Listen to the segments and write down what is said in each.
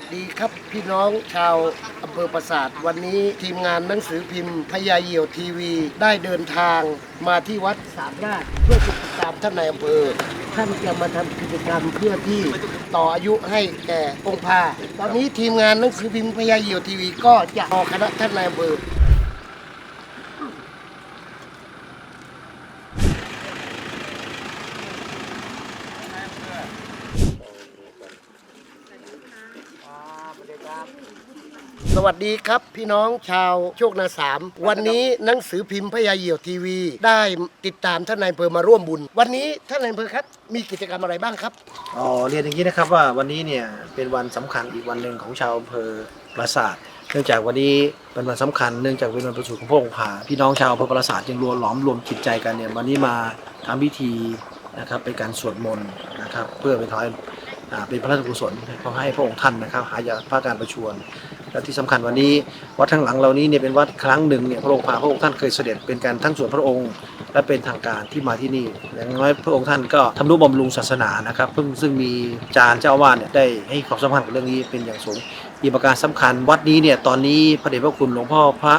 วัสดีครับพี่น้องชาวอำเภอปราสาทวันนี้ทีมงานหนังสือพิมพ์พญาเหี่ยวทีวี ได้เดินทางมาที่วัดสามราชเพื่อติดตามท่านนายอำเภอ ท่านจะมาทำกิจกรรมเพื่อที่ต่ออายุให้แก่องค์พาตอนนี้ทีมงานหนังสือพิมพ์พญาเหี่ยวทีวี ก็จะรอคณะท่านนายอำเภอ วัสดีครับพี่น้องชาวโชคนาสามวันนี้หนังสือพิมพ์พญาเหี่ยวทีวี ได้ติดตามท่านนายอำเภอมาร่วมบุญ วันนี้ท่านนายอำเภอครับ มีกิจกรรมอะไรบ้างครับอ๋อเรียนอย่างนี้นะครับว่าวันนี้เนี่ยเป็นวันสำคัญอีกวันหนึ่งของชาวอำเภอปราสาทเนื่องจากวันนี้เป็นวันสำคัญเนื่องจากเป็นวันประสูติของพระองค์ผาพี่น้องชาวอำเภอปราสาทจึงรวมหลอมรวมจิตใจกันเนี่ยวันนี้มาทำพิธีนะครับเป็นการสวดมนต์นะครับเพื่อเป็นถอยอ่าเป็นพระราชกุศลขอให้พระองค์ท่านนะครับหายาพระการประชวร และที่สำคัญวันนี้วัดทั้งหลังเรานี้เนี่ยเป็นวัดครั้งหนึ่งเนี่ยพระองค์พาพระองค์ท่านเคยเสด็จเป็นการทั้งส่วนพระองค์ และเป็นทางการที่มาที่นี่อย่างน้อยพระองค์ท่านก็ทำนุบำรุงศาสนานะครับเพิ่งซึ่งมีจารย์เจ้าวาสเนี่ยได้ให้ความสำคัญกับเรื่องนี้เป็นอย่างสูงอีกประการสำคัญ วัดนี้เนี่ยตอนนี้พระเดชพระคุณหลวงพ่อพระ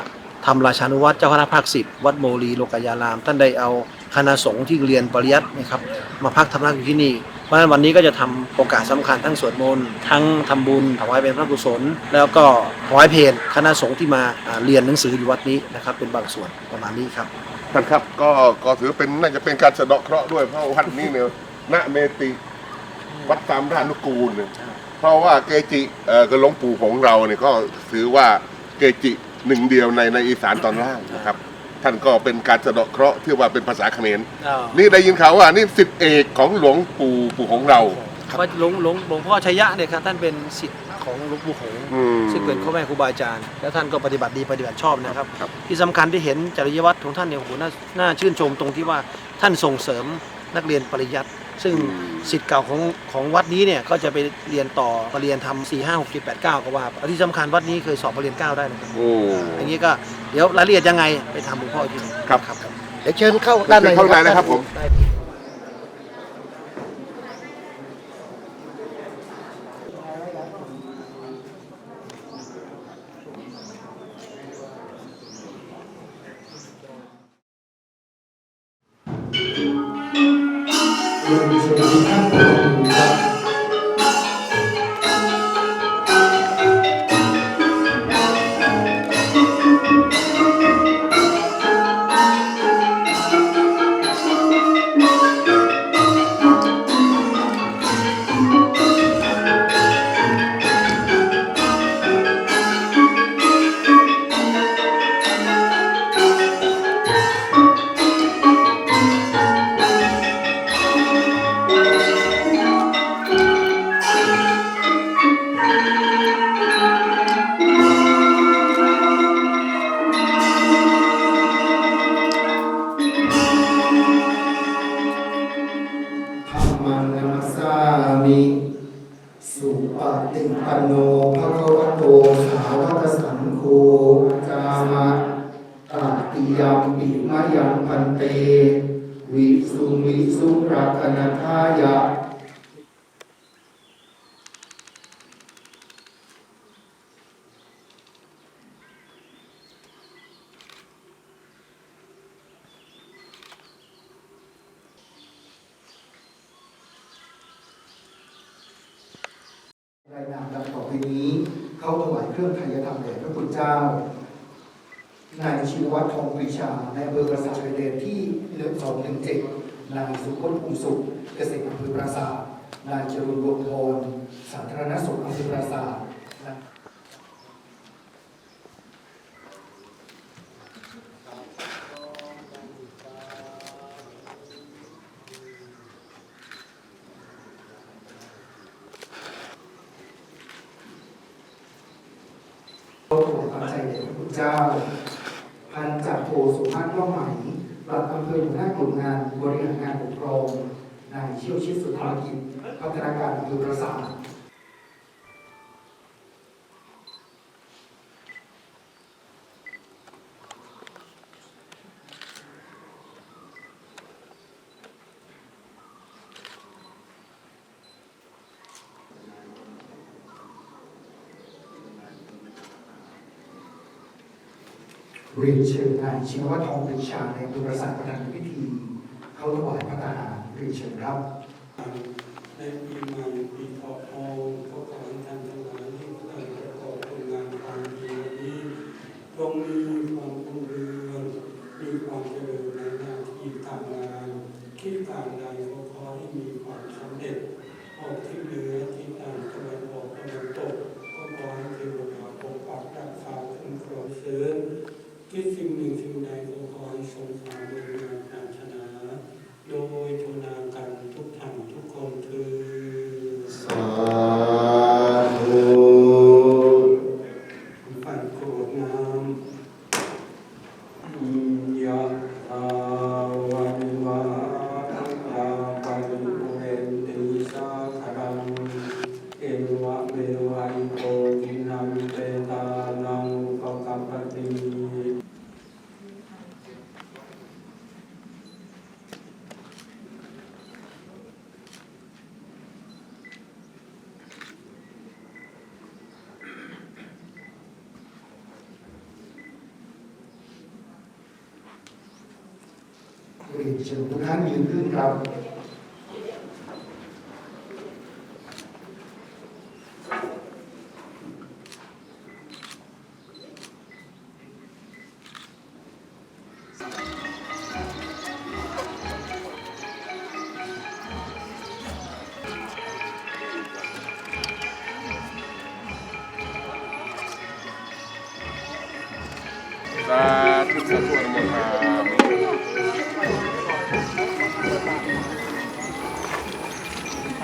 ธรรมราชานุวัตรเจ้าคณะภาคสิบวัดโมลีโลกยาราม ท่านได้เอาคณะสงฆ์ที่เรียนปริยัตินะครับมาพักทำนักอยู่ที่นี่ เพราะฉะนั้นวันนี้ก็จะทำโอกาสสำคัญทั้งสวดมนต์ทั้งทำบุญถวายเป็นพระกุศล แล้วก็ถวายเพลคณะสงฆ์ที่มาเรียนหนังสืออยู่วัดนี้นะครับเป็นบางส่วนประมาณนี้ครับท่านครับก็ก็ถือเป็นน่าจะเป็นการสะเดาะเคราะห์ด้วยเพราะวัดนี้เนี่ยณเมติวัดตามราชนุกูลเนี่ยเพราะว่าเกจิเอ่อก็หลวงปู่ของเราเนี่ยก็ถือว่าเกจิหนึ่งเดียวในในอีสานตอนล่างนะครับ ท่านก็เป็นการสะเดาะเคราะห์ที่ว่าเป็นภาษาเขมรนี่ได้ยินข่าวว่านี่สิทธิเอกของหลวงปู่ปู่ของเรา ว่าหลวงหลวงหลวงพ่อชัยยะเนี่ยครับท่านเป็นศิษย์ของหลวงปู่หงส์อืมซึ่งเป็นพ่อแม่ครูบาอาจารย์ แล้วท่านก็ปฏิบัติดีปฏิบัติชอบนะครับ ครับ ที่สำคัญที่เห็นจริยวัตรของท่านเนี่ยโอ้โหน่าน่าชื่นชมตรงที่ว่าท่านส่งเสริมนักเรียนปริยัติ ซึ่งศิษย์เก่าของของวัดนี้เนี่ยก็จะไปเรียนต่อปริญญาทำสี่ห้าหกเจ็ดแปดเก้าก็ว่าไปแล้วที่สำคัญวัดนี้เคยสอบปริญญาเก้าได้นะครับโอ้อย่างนี้ก็เดี๋ยวรายละเอียดยังไงไปทำหลวงพ่ออีกทีหนึ่งครับครับเดี๋ยวเชิญเข้าด้านในเชิญเข้าด้านในนะครับผมธร มังนัมสสามิสุปฏิปันโนภะคะวะโตสาวกสังโฆจามะตติยมปิมะยังพันเต วิสุงวิสุรักนัทายะ รายนามดังต่อไป นี้ เขาถวายเครื่องไทยธรรมแด่พระคุณเจ้านายชิววัตรทองปรีชาในอำเภอประสาทชายแดนที่เลือกสองหนึ่งเจ็ดนายสุพจน์ภูมิสุขเกษตรอำเภอปราสาทนายจรุนรวงพรสาธารณสุขอำเภอปราสาทและ ขอถวายความใจแด่พระคุณ เจ้า พันจากรโทสุภาพร่องไหมปลัดอำเภอหัวหน้ากลุ่มงานบริหารงานปกครองนายเชี่ยวชิดสุธากิจพัฒนาการอำเภอประสาท เรียนเชิญนายชินวัตรทองปรีชาในบุรษาประธานพิธี เข้าถวายพระทหารเรียนเชิญครับในปีใหม่ปีทองก็ข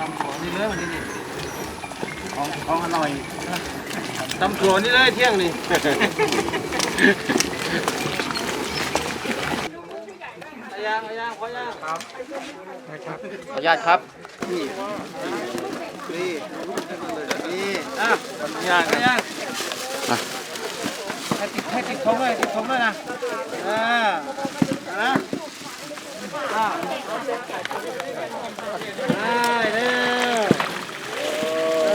ทำถั่วนี่เลยวันนี้นี่ของของอร่อยทำถั่วนี่เลยเที่ยงนี่เอายางเอายางขอย่างครับขออนุญาตครับนี่นี่นี่อะขออนุญาตขออนุญาตให้ติดให้ติดทงเลยติดทงเลยนะอ่าอ่าอ่าได้เร็ว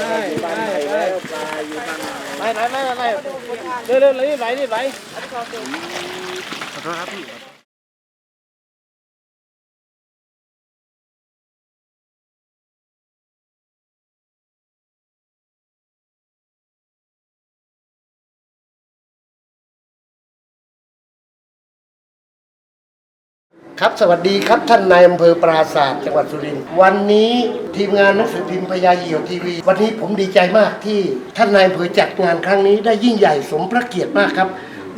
ได้ได้ได้ ไปไปไปไปเร็วเร็วรีบไหลรีบไหลขอโทษครับพี่ ครับสวัสดีครับท่านนายอำเภอปราศาสตร์จังหวัดสุรินทร์วันนี้ทีมงานหนังสือพิมพ์พญาเหี่ยวทีวี วันนี้ผมดีใจมากที่ท่านนายอำเภอจัดงานครั้งนี้ได้ยิ่งใหญ่สมพระเกียรติมากครับ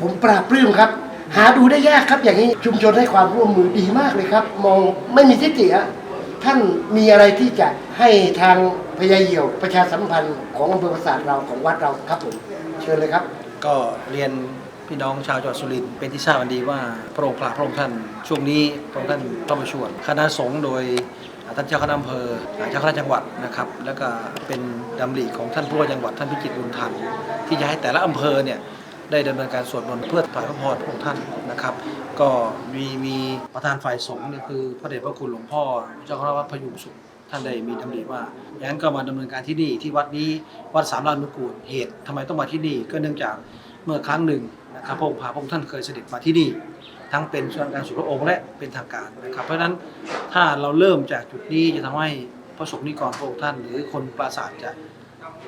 ผมปราบปลื้มครับ หาดูได้ยากครับอย่างนี้ชุมชนให้ความร่วมมือดีมากเลยครับ มองไม่มีทิฏฐิอะท่านมีอะไรที่จะให้ทางพญาเหี่ยวประชาสัมพันธ์ของอำเภอปราศาสาทเราของวัดเราครับผมเชิญเลยครับ ก็เรียน พี่น้องชาวจังหวัดสุรินทร์เป็นที่ทราบกันดีว่าพระองค์พระพระองค์ท่านช่วงนี้พระองค์ท่านต้องมาชวนคณะสงฆ์โดยท่านเจ้าคณะอำเภอเจ้าคณะจังหวัดนะครับ แล้วก็เป็นดำริของท่านผู้ว่าจังหวัดท่านพิจิตรบุญทันที่จะให้แต่ละอำเภอเนี่ยได้ดำเนินการสวดมนต์เพื่อถวายพระพรพระองค์ท่านนะครับ ก็มีมีประธานฝ่ายสงฆ์เนี่ยคือพระเดชพระคุณหลวงพ่อเจ้าคณะวัดพยุงสุขท่านได้มีดำริว่าอย่างนั้นก็มาดำเนินการที่นี่ที่วัดนี้วัดสามลานนุกูลเหตุทำไมต้องมาที่นี่ก็เนื่องจากเมื่อครั้งหนึ่ง นะครับพระองค์พาพระองค์ท่านเคยเสด็จมาที่นี่ ทั้งเป็นส่วนการสุพระองค์และเป็นทางการนะครับเพราะฉะนั้นถ้าเราเริ่มจากจุดนี้จะทำให้พระสงฆ์นิกรพระองค์ท่าน หรือคนปราศาสจะ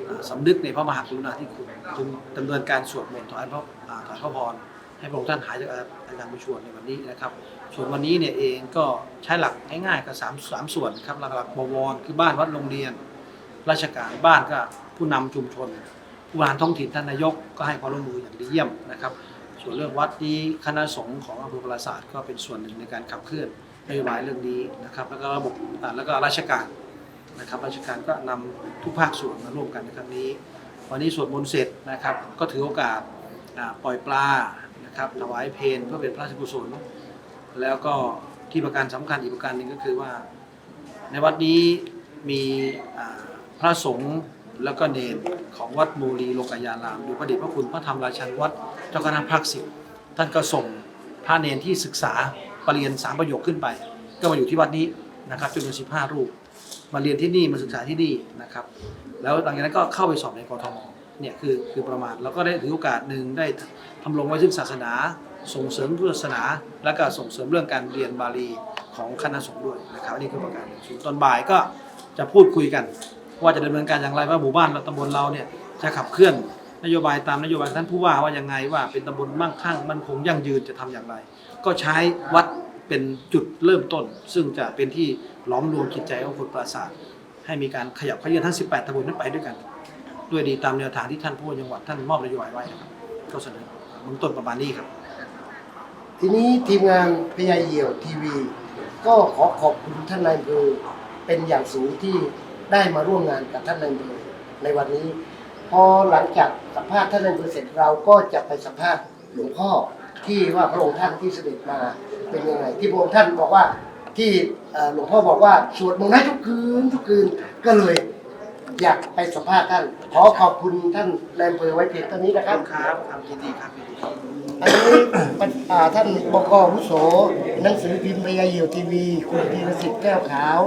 อ่าสำนึกในพระมหากรุณาธิคุณจึงดำเนินการสวดมนต์ถวายพระถวายพระพรให้พระองค์ท่านหายจากอาการประชวรในวันนี้นะครับ ส่วนวันนี้เนี่ยเองก็ใช้หลักง่ายๆก็สามสามส่วนครับหลักๆบวรคือบ้านวัดโรงเรียน ราชการบ้านก็ผู้นำชุมชน ผู้บริหารท้องถิ่นท่านนายกก็ให้ความร่วมมืออย่างดีเยี่ยมนะครับ ส่วนเรื่องวัดนี้คณะสงฆ์ของอำเภอปราสาทก็เป็นส่วนหนึ่งในการขับเคลื่อนนโยบายเรื่องนี้นะครับแล้วก็ระบบแล้วก็ราชการนะครับราชการก็นำทุกภาคส่วนมาร่วมกันในครั้งนี้ วันนี้สวดมนต์เสร็จนะครับก็ถือโอกาสปล่อยปลานะครับถวายเพลเพื่อเป็นพระราชกุศล แล้วก็ที่ประการสำคัญอีกประการหนึ่งก็คือว่า ในวัดนี้มีพระสงฆ์ แล้วก็เนรของวัดมูลีโลกยารามหรือพระเดชพระคุณพระธรรมราชันวัดเจ้าคณะภาคสิบท่านก็ส่งพระเนรที่ศึกษาปรริญญาสามประโยคขึ้นไป ก็มาอยู่ที่วัดนี้นะครับจำนวนสิบห้ารูป มาเรียนที่นี่มาศึกษาที่นี่นะครับ แล้วหลังจากนั้นก็เข้าไปสอบในกรทมเนี่ยคือคือประมาณแล้วก็ได้ถือโอกาสหนึ่งได้ทำลงไว้ซึ่งศาสนา ส่งเสริมพุทธศาสนา และก็ส่งเสริมเรื่องการเรียนบาลีของคณะสงฆ์ด้วยนะครับนี่คือประการหนึ่งส่วนตอนบ่ายก็จะพูดคุยกัน ว่าจะดำเนินการอย่างไรว่าหมู่บ้านเราตำบลเราเนี่ยจะขับเคลื่อนนโยบายตามนโยบายท่านผู้ว่าว่ายังไงว่าเป็นตำบลมั่งคั่งมั่นคงยั่งยืนจะทำอย่างไร ก็ใช้วัดเป็นจุดเริ่มต้น ซึ่งจะเป็นที่หลอมรวมจิตใจของคนปราสาทให้มีการขยับขยื่นทั้ง 18ตำบลนั้นไปด้วยกัน ด้วยดีตามแนวทางที่ท่านผู้ว่าจังหวัดท่านมอบนโยบายไว้นะครับก็เสนอเบื้องต้นประมาณนี้ครับ ทีนี้ทีมงานพยาเหี่ยวทีวี ก็ขอขอบคุณท่านนายอำเภอเป็นอย่างสูงที่ ได้มาร่วมงานกับท่านนายอำเภอในวันนี้ พอหลังจากสัมภาษณ์ท่านนายอำเภอเสร็จเราก็จะไปสัมภาษณ์หลวงพ่อที่ว่าพระองค์ท่านที่เสด็จมาเป็นยังไง ที่พระองค์ท่านบอกว่าที่เอ่อหลวงพ่อบอกว่าสวดมนต์ให้ทุกคืนทุกคืนก็เลยอยากไปสัมภาษณ์ท่าน ขอขอบคุณท่านนายอำเภอไว้เพียงเท่านี้นะครับ ครับครับยินดีครับยินดีครับอันนี้เป็นอ่าท่านบกวุโส หนังสือพิมพ์พยาเหี่ยวทีวี คุณธีรสิทธิ์แก้วขาว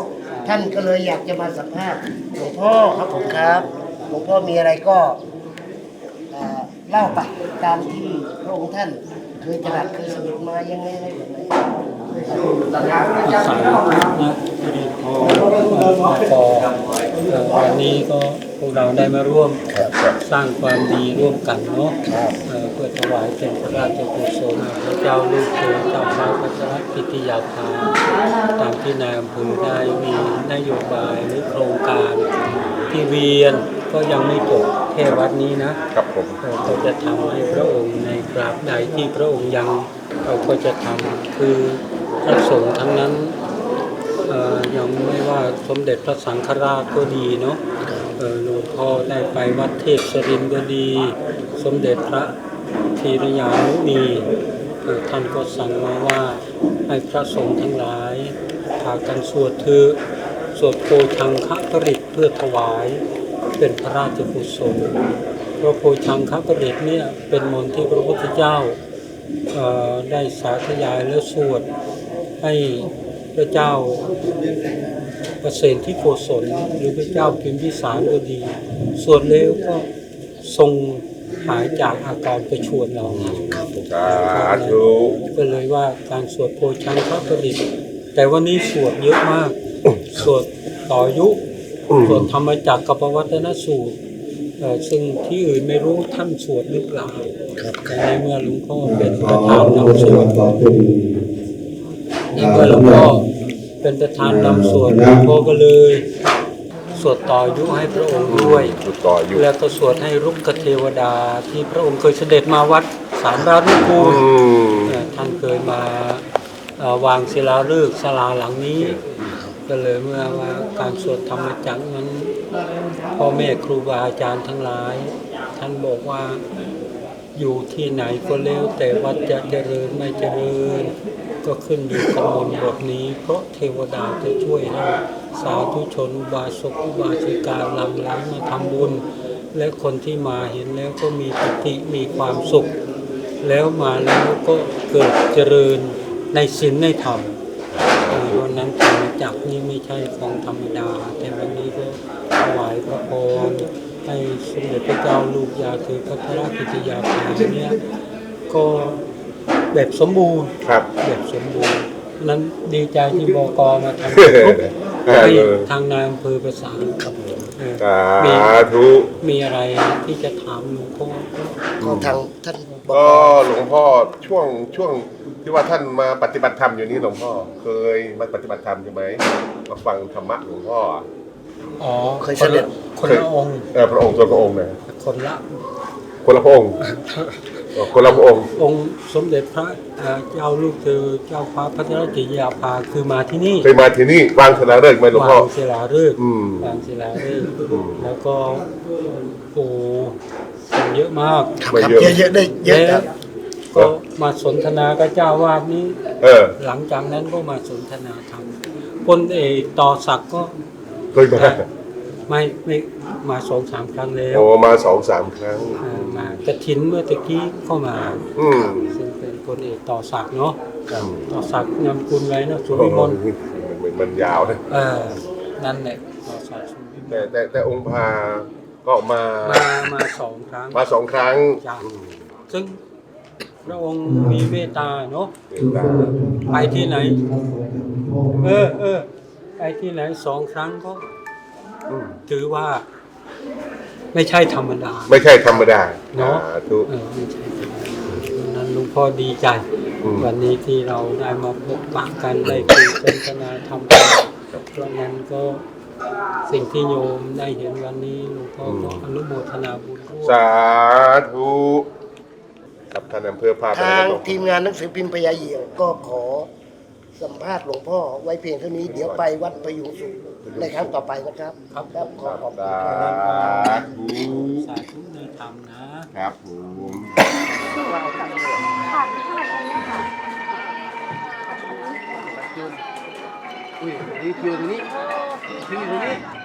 ท่านก็เลยอยากจะมาสัมภาษณ์หลวงพ่อครับผมครับหลวงพ่อมีอะไรก็เล่าไปตามที่พระองค์ท่านเคยตรัสเคยสรุปมายังไงอะไรแบบไหนตัดทางนะจ๊ะสายนะพอวันนี้ก็ พวกเราได้มาร่วมสร้างความดีร่วมกันเนาะเอ่อเพื่อถวายเป็นพระราชกุศลพระเจ้าลูกเธอเจ้าฟ้าพัชรกิติยาภาตามที่นายอำเภอได้มีนโยบายหรือโครงการที่เวียนก็ยังไม่จบแค่วัดนี้นะครับผมเราก็จะทำให้พระองค์ในกราบใดที่พระองค์ยังเราก็จะทำคือพระสงฆ์ทั้งนั้นเอ่อยังไม่ว่าสมเด็จพระสังฆราชก็ดีเนาะเอ่อ หลวงพ่อได้ไปวัดเทพสรินทร์ก็ดี สมเด็จพระธีรยานุนีท่านก็สั่งมาว่าให้พระสงฆ์ทั้งหลายพากันสวดถือสวดโพชังคะปริตเพื่อถวายเป็นพระราชกุศลพระโพชังคประดิษฐ์เนี่ยเป็นมนต์ที่พระพุทธเจ้าได้สาธยายและสวดให้พระเจ้า ประเสนที่โกศลหรือพระเจ้าพิมพิสารก็ดีสวดแล้วก็ทรงหายจากอาการประชวนเราสาธุก็เลยว่าการสวดโพชังคประดิษฐ์แต่วันนี้สวดเยอะมาก สวดต่ออายุสวดธรรมจักรกับปวัตนสูตรเอ่อซึ่งที่อื่นไม่รู้ท่านสวดหรือเปล่าแต่ในเมื่อหลวงพ่อเป็นประธานนำสวดในเมื่อหลวงพ่อ เป็นประธานนำสวดหลวงพ่อก็เลย สวดต่ออายุให้พระองค์ด้วยจุดต่ออยู่ แล้วก็สวดให้รุกขเทวดาที่พระองค์เคยเสด็จมาวัดสามราชนุกูลอืมเอ่อท่านเคยมาเอ่อวางศิลาฤกษ์ศาลาหลังนี้ ก็เลยเมื่อว่าการสวดธรรมจักรนั้นพ่อแม่ครูบาอาจารย์ทั้งหลาย ท่านบอกว่า อยู่ที่ไหนก็แล้วแต่วัดจะเจริญไม่เจริญ ก็ขึ้นอยู่กับมนบทนี้ เพราะเทวดาจะช่วยให้สาธุชนอุบาสกอุบาสิกาหลังไหลมาทำบุญ และคนที่มาเห็นแล้วก็มีปิติมีความสุข แล้วมาแล้วก็เกิดเจริญในศีลในธรรมเอ่อวันนั้นธรรมจักนี่ไม่ใช่ของธรรมดา แต่วันนี้ก็ถวายพระพร ให้สมเด็จพระเจ้าลูกยาคือพระพระราชกิติยาภาเนี่ยก็แบบสมบูรณ์ครับ แบบสมบูรณ์นั้นดีใจที่บกมาทำทุกเออให้ทางนายอำเภอประสานเออสามีธุมีอะไรที่จะถามหลวงพ่อก็ก็ทางท่านบก็หลวงพ่อช่วงช่วงที่ว่าท่านมาปฏิบัติธรรมอยู่นี่หลวงพ่อเคยมาปฏิบัติธรรมใช่ไหมมาฟังธรรมะหลวงพ่อ อะอ๋อเคยเสด็จคนละองค์เออพระองค์ส่วนพระองค์นะคนละคนละพระองค์เออคนละพระองค์ องค์สมเด็จพระเอ่อเจ้าลูกเธอเจ้าฟ้าพัทรกิติยาภาคือมาที่นี่เคยมาที่นี่วางศิลาฤกษ์ไหมหลวงพ่อวางศิลาฤกษ์อืมวางศิลาฤกษ์อืมแล้วก็โอ้คนเยอะมากครับไม่ครับเยอะเยอะๆได้เยอะแล้ควรับก็มาสนทนากับเจ้าวาดนี้เออหลังจากนั้นก็มาสนทนาธรรมพลเอกต่อศักดิ์ก็ เคยมาไม่ไม่มาสองสามครั้งแล้วโอ้มาสองสามครั้ง อ่ามากระถินเมื่อตะกี้ก็มาอืมซึ่งเป็นพลเอกต่อศักดิ์เนาะครับต่อศักดิ์นามกุลไรนะสุโอ้วิโหมลมันมันยาวนะ เออนั่นแหละต่อศักดิ์สุวิมลแต่แต่แต่องค์พาก็มามามาสองครั้งมาสองครั้งจ้ะอืมซึ่งพระองค์มีเมตตาเนาะไปที่ไหน เออเออ ไปที่ไหนสองครั้งก็อืมถือว่า ไม่ใช่ธรรมดา ไม่ใช่ธรรมดาเนอะสาธุ เออไม่ใช่ธรรมดาดังนั้นหลวงพ่อดีใจ อืม วันนี้ที่เราได้มาพบปะกันได้คุยสนทนาธรรมกันเพราะงั้นก็สิ่งที่โยมได้เห็นวันนี้หลวงพ่อก็อนุโมทนาบุญร่วมสาธุครับท่านอำเภอพาไปทางแล้วทีมงานหนังสือพิมพ์พญาเหี่ยวก็ขอ สัมภาษณ์หลวงพ่อไว้เพียงเท่านี้ เดี๋ยวไปวัดประยุงสุขในครั้งต่อไปนะครับ ครับครับขอขอบคุณสาครับ ธุสาธุในธรรมนะ ครับผมอุ้ยนี่คิวตรงนี้คิวอยู่ตรงนี้